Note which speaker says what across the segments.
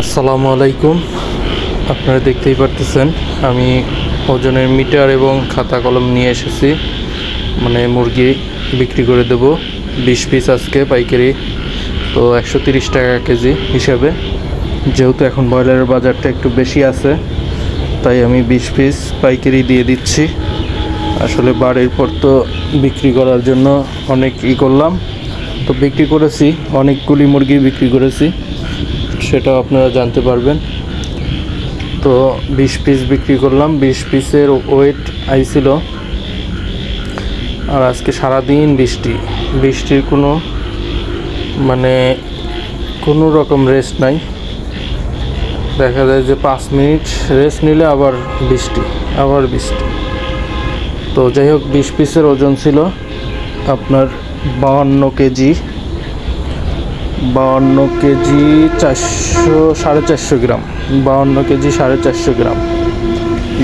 Speaker 1: আসসালামু আলাইকুম। আপনারা দেখতেই পারতেছেন, আমি ওজনের মিটার এবং খাতা কলম নিয়ে এসেছি। মানে মুরগি বিক্রি করে দেব। বিশ পিস আজকে পাইকারি, তো একশো তিরিশ টাকা কেজি হিসাবে। যেহেতু এখন ব্রয়লারের বাজারটা একটু বেশি আছে, তাই আমি বিশ পিস পাইকারি দিয়ে দিচ্ছি। আসলে বাড়ির পর তো বিক্রি করার জন্য অনেক ই করলাম। তো বিক্রি করেছি, অনেকগুলি মুরগি বিক্রি করেছি। সেটাও আপনারা জানতে পারবেন। তো বিশ পিস বিক্রি করলাম। বিশ পিসের ওয়েট আইছিল আর আজকে সারাদিন বৃষ্টি। বৃষ্টির কোনো মানে কোনো রকম রেস্ট নাই। দেখা যায় যে পাঁচ মিনিট রেস্ট নিলে আবার বৃষ্টি আবার বৃষ্টি। তো যাই হোক, বিশ পিসের ওজন ছিল আপনার বাহান্ন কেজি। বাহান্ন কেজি চারশো, সাড়ে চারশো গ্রাম। বাহান্ন কেজি, সাড়ে চারশো গ্রাম।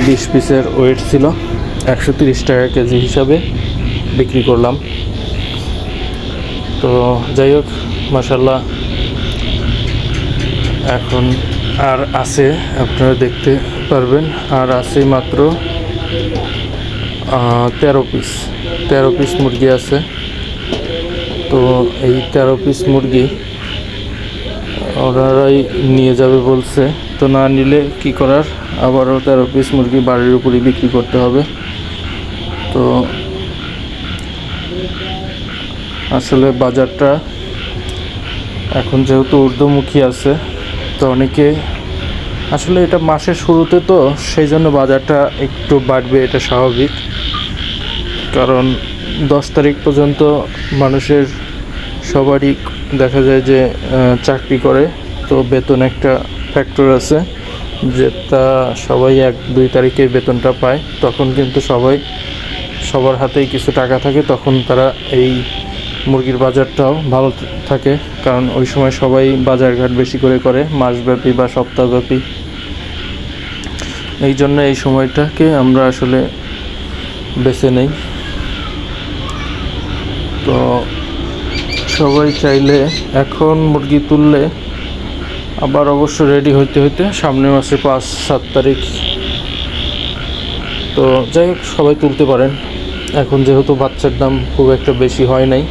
Speaker 1: বিশ পিসের ওয়েট ছিল। একশো তিরিশ টাকা কেজি হিসাবে বিক্রি করলাম। তো যাই হোক মাসাল্লাহ এখন আর আছে, আপনারা দেখতে পারবেন, আর আছে মাত্র তেরো পিস। তেরো পিস মুরগি আছে। তো এই তেরো পিস মুরগি ওনারাই নিয়ে যাবে বলছে। তো না নিলে কি করার? আবারও তেরো পিস মুরগি বাড়ির উপরই বিক্রি করতে হবে। তো আসলে বাজারটা এখন যেহেতু ঊর্ধ্বমুখী আছে, তো অনেকে আসলে এটা মাসের শুরুতে তো, সেই জন্য বাজারটা একটু বাড়বে, এটা স্বাভাবিক। কারণ দশ তারিখ পর্যন্ত মানুষের সবারই দেখা যায় যে চাকরি করে, তো বেতন একটা ফ্যাক্টর আছে যে তা সবাই এক, দুই তারিখে বেতনটা পায়। তখন কিন্তু সবাই, সবার হাতেই কিছু টাকা থাকে, তখন তারা এই মুরগির বাজারটাও ভালো থাকে। কারণ ওই সময় সবাই বাজারঘাট বেশি করে করে, মাসব্যাপী বা সপ্তাহব্যাপী। এই জন্য এই সময়টাকে আমরা আসলে বেছে নেই। তো সবাই চাইলে এখন মুরগি তুললে আবার অবশ্য রেডি হইতে হইতে সামনের মাসে পাঁচ, সাত তারিখ। তো যাই হোক, সবাই তুলতে পারেন। এখন যেহেতু বাচ্চার দাম খুব একটা বেশি হয় নাই,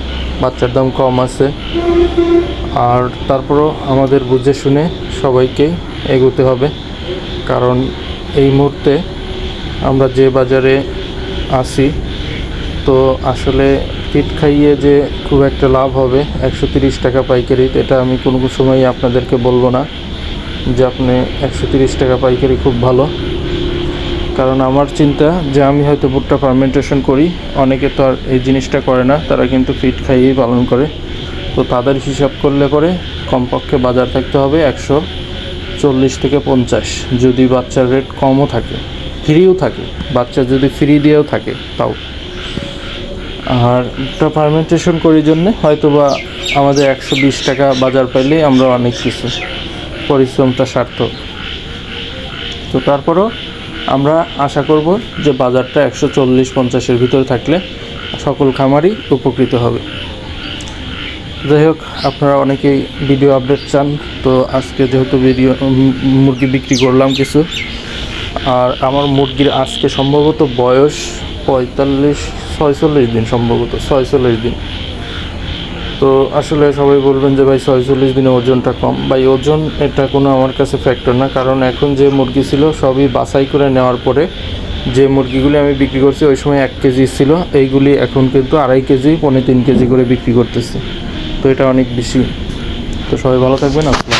Speaker 1: বাচ্চার দাম কম আছে। আর তারপরও আমাদের বুঝে শুনে সবাইকে এগোতে হবে। কারণ এই মুহূর্তে আমরা যে বাজারে আসি তো আসলে পিট খাইয়ে যে খুব একটা লাভ হবে, একশো তিরিশ টাকা পাইকারি, এটা আমি কোনো সময় আপনাদেরকে বলব না যে আপনি একশো তিরিশ টাকা পাইকারি খুব ভালো। কারণ আমার চিন্তা যে আমি হয়তো ভুট্টা ফার্মেন্টেশন করি, অনেকে তো আর এই জিনিসটা করে না, তারা কিন্তু ফিট খাইয়েই পালন করে। তো তাদের হিসাব করলে পরে কমপক্ষে বাজার থাকতে হবে একশো চল্লিশ থেকে পঞ্চাশ, যদি বাচ্চার রেট কমও থাকে ফ্রিও থাকে, বাচ্চা যদি ফ্রি দিয়েও থাকে, তাও। আর ভুট্টা ফার্মেন্টেশন করি জন্যে হয়তো বা আমাদের একশো বিশ টাকা বাজার পাইলেই আমরা অনেক কিছু পরিশ্রমটা সার্থক। তো তারপরও আমরা আশা করব যে বাজারটা একশো চল্লিশ পঞ্চাশের ভিতরে থাকলে সকল খামারই উপকৃত হবে। যাই হোক, আপনারা অনেকেই ভিডিও আপডেট চান, তো আজকে যেহেতু ভিডিও মুরগি বিক্রি করলাম কিছু, আর আমার মুরগির আজকে সম্ভবত বয়স পঁয়তাল্লিশ, ছয়চল্লিশ দিন সম্ভবত, ছয়চল্লিশ দিন। তো আসলে সবাই বলবেন যে, ভাই, ছয়চল্লিশ দিনে ওজনটা কম। ভাই, ওজন এটা কোনো আমার কাছে ফ্যাক্টর না, কারণ এখন যে মুরগি ছিল সবই বাছাই করে নেওয়ার পরে যে মুরগিগুলি আমি বিক্রি করছি ওই সময় এক কেজি ছিল, এইগুলি এখন কিন্তু আড়াই কেজি পনেরো তিন কেজি করে বিক্রি করতেছি। তো এটা অনেক বেশি। তো সবাই ভালো থাকবেন, আসসালাম